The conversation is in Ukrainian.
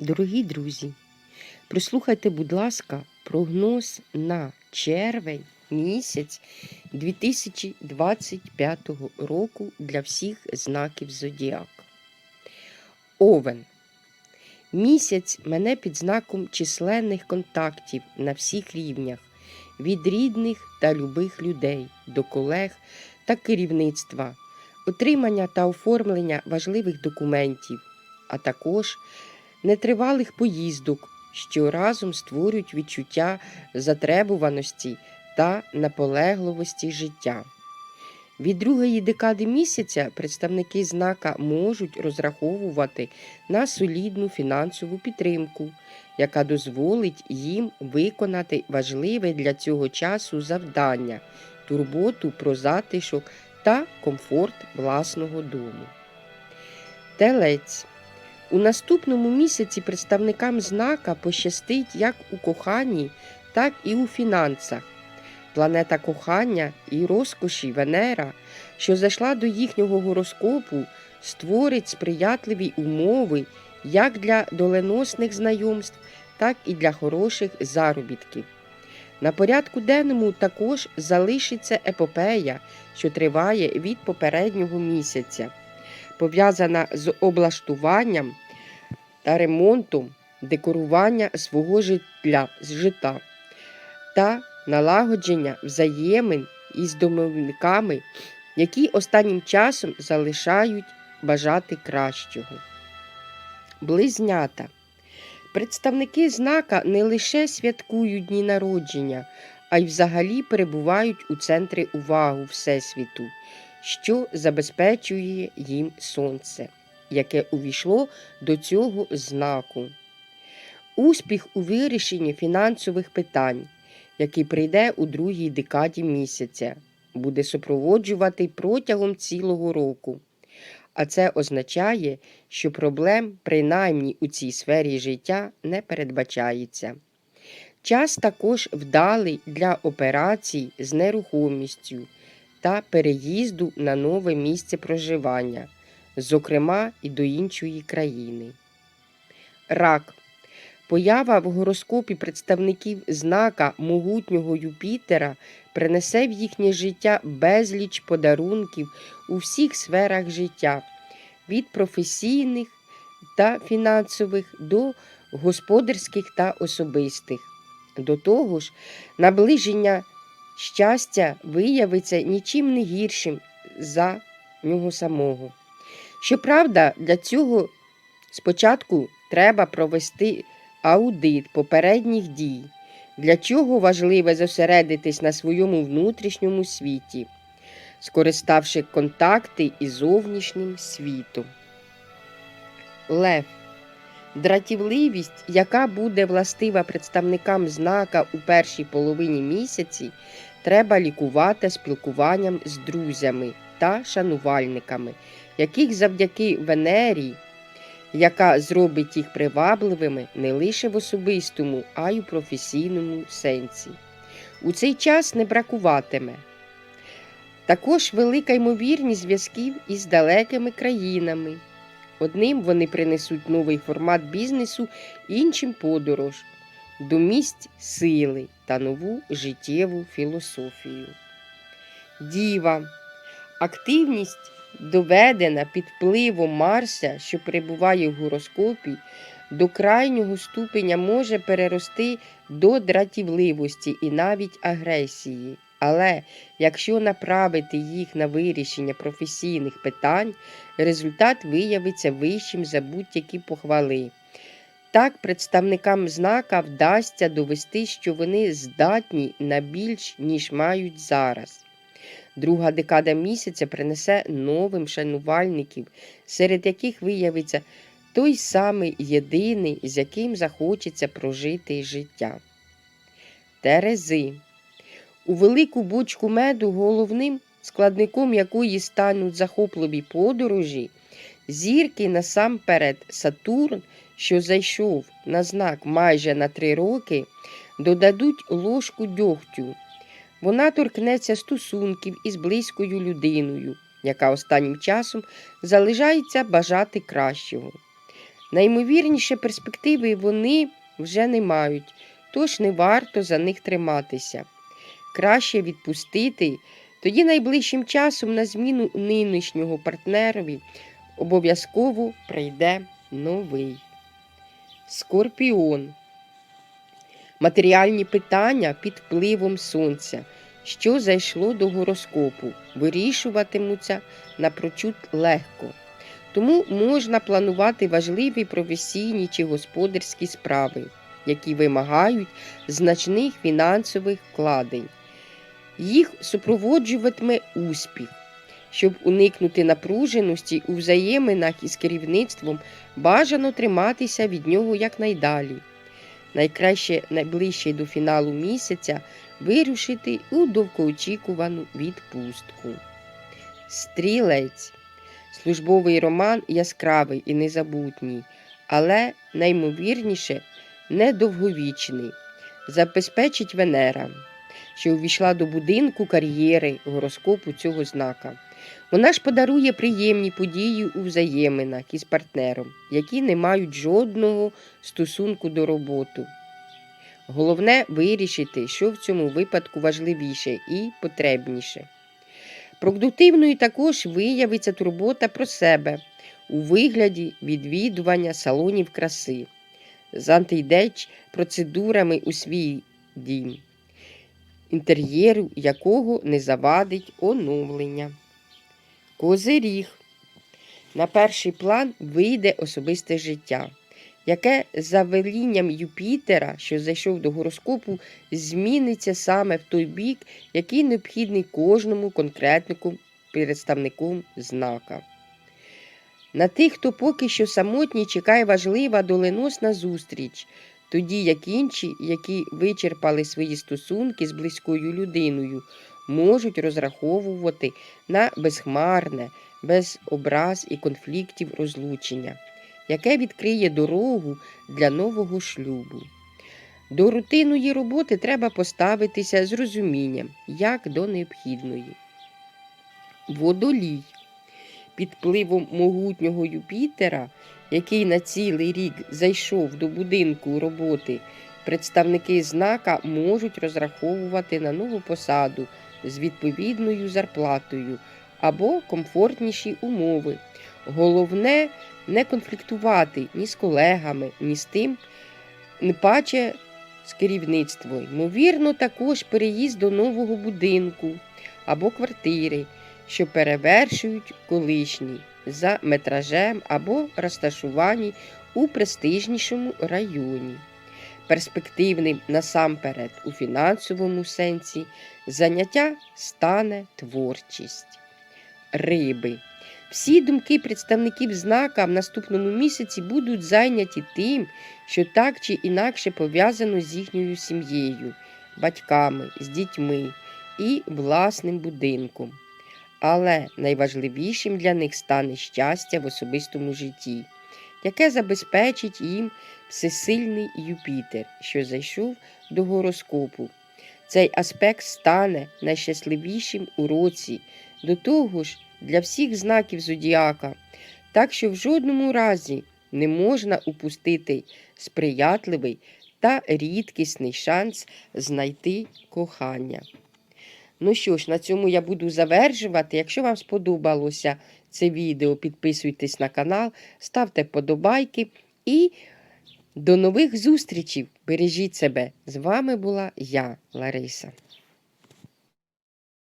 Дорогі друзі, прислухайте, будь ласка, прогноз на червень місяць 2025 року для всіх знаків Зодіака. Овен. Місяць мене під знаком численних контактів на всіх рівнях, від рідних та любих людей до колег та керівництва, отримання та оформлення важливих документів, а також нетривалих поїздок, що разом створюють відчуття затребуваності та наполегливості життя. Від другої декади місяця представники знака можуть розраховувати на солідну фінансову підтримку, яка дозволить їм виконати важливе для цього часу завдання, турботу про затишок та комфорт власного дому. Телець у наступному місяці представникам знака пощастить як у коханні, так і у фінансах. Планета кохання і розкоші Венера, що зайшла до їхнього гороскопу, створить сприятливі умови як для доленосних знайомств, так і для хороших заробітків. На порядку денному також залишиться епопея, що триває від попереднього місяця пов'язана з облаштуванням та ремонтом декорування свого житла, жита та налагодження взаємин із домовниками, які останнім часом залишають бажати кращого. Близнята. Представники знака не лише святкують дні народження, а й взагалі перебувають у центрі уваги Всесвіту що забезпечує їм сонце, яке увійшло до цього знаку. Успіх у вирішенні фінансових питань, який прийде у другій декаді місяця, буде супроводжувати протягом цілого року. А це означає, що проблем, принаймні у цій сфері життя, не передбачається. Час також вдалий для операцій з нерухомістю, та переїзду на нове місце проживання, зокрема і до іншої країни. Рак. Поява в гороскопі представників знака могутнього Юпітера принесе в їхнє життя безліч подарунків у всіх сферах життя, від професійних та фінансових до господарських та особистих. До того ж, наближення щастя виявиться нічим не гіршим за нього самого. Щоправда, для цього спочатку треба провести аудит попередніх дій, для чого важливо зосередитись на своєму внутрішньому світі, скориставши контакти із зовнішнім світом. Лев Дратівливість, яка буде властива представникам знака у першій половині місяці, треба лікувати спілкуванням з друзями та шанувальниками, яких завдяки Венері, яка зробить їх привабливими не лише в особистому, а й у професійному сенсі. У цей час не бракуватиме. Також велика ймовірність зв'язків із далекими країнами. Одним вони принесуть новий формат бізнесу, іншим подорож до місць сили та нову життєву філософію. Діва. Активність доведена під впливом Марса, що перебуває в гороскопі, до крайнього ступеня може перерости до дратівливості і навіть агресії. Але якщо направити їх на вирішення професійних питань, результат виявиться вищим за будь-які похвали. Так, представникам знака вдасться довести, що вони здатні на більш, ніж мають зараз. Друга декада місяця принесе новим шанувальників, серед яких виявиться той самий єдиний, з яким захочеться прожити життя. Терези. У велику бочку меду головним складником якої стануть захопливі подорожі, зірки насамперед Сатурн, що зайшов на знак майже на три роки, додадуть ложку дьогтю. Вона торкнеться стосунків із близькою людиною, яка останнім часом залишається бажати кращого. Наймовірніше перспективи вони вже не мають, тож не варто за них триматися. Краще відпустити, тоді найближчим часом на зміну нинішнього партнерові обов'язково прийде новий. Скорпіон. Матеріальні питання під впливом сонця, що зайшло до гороскопу, вирішуватимуться напрочуд легко. Тому можна планувати важливі професійні чи господарські справи, які вимагають значних фінансових вкладень. Їх супроводжуватиме успіх. Щоб уникнути напруженості у взаєминах із керівництвом, бажано триматися від нього якнайдалі. Найкраще найближче до фіналу місяця вирушити у довгоочікувану відпустку. Стрілець. Службовий роман яскравий і незабутній, але наймовірніше недовговічний. Забезпечить Венера, що увійшла до будинку кар'єри гороскопу цього знака. Вона ж подарує приємні події у взаєминах із партнером, які не мають жодного стосунку до роботи. Головне вирішити, що в цьому випадку важливіше і потребніше. Продуктивною також виявиться турбота про себе у вигляді відвідування салонів краси з антийдеч процедурами у свій дім, інтер'єру якого не завадить оновлення. Козиріг. На перший план вийде особисте життя, яке за велінням Юпітера, що зайшов до гороскопу, зміниться саме в той бік, який необхідний кожному конкретнику представнику знака. На тих, хто поки що самотній, чекає важлива доленосна зустріч, тоді як інші, які вичерпали свої стосунки з близькою людиною, можуть розраховувати на безхмарне, без образ і конфліктів розлучення, яке відкриє дорогу для нового шлюбу. До рутинної роботи треба поставитися з розумінням, як до необхідної. Водолій. Під впливом могутнього Юпітера, який на цілий рік зайшов до будинку роботи, представники знака можуть розраховувати на нову посаду з відповідною зарплатою або комфортніші умови. Головне не конфліктувати ні з колегами, ні з тим, не паче з керівництвом. Ймовірно, також переїзд до нового будинку або квартири, що перевершують колишні за метражем або розташувані у престижнішому районі. Перспективним насамперед у фінансовому сенсі заняття стане творчість. Риби. Всі думки представників знака в наступному місяці будуть зайняті тим, що так чи інакше пов'язано з їхньою сім'єю, батьками, з дітьми і власним будинком. Але найважливішим для них стане щастя в особистому житті, яке забезпечить їм всесильний Юпітер, що зайшов до гороскопу. Цей аспект стане найщасливішим у році, до того ж для всіх знаків зодіака, так що в жодному разі не можна упустити сприятливий та рідкісний шанс знайти кохання. Ну що ж, на цьому я буду завершувати. Якщо вам сподобалося це відео, підписуйтесь на канал, ставте вподобайки і до нових зустрічей. Бережіть себе. З вами була я, Лариса.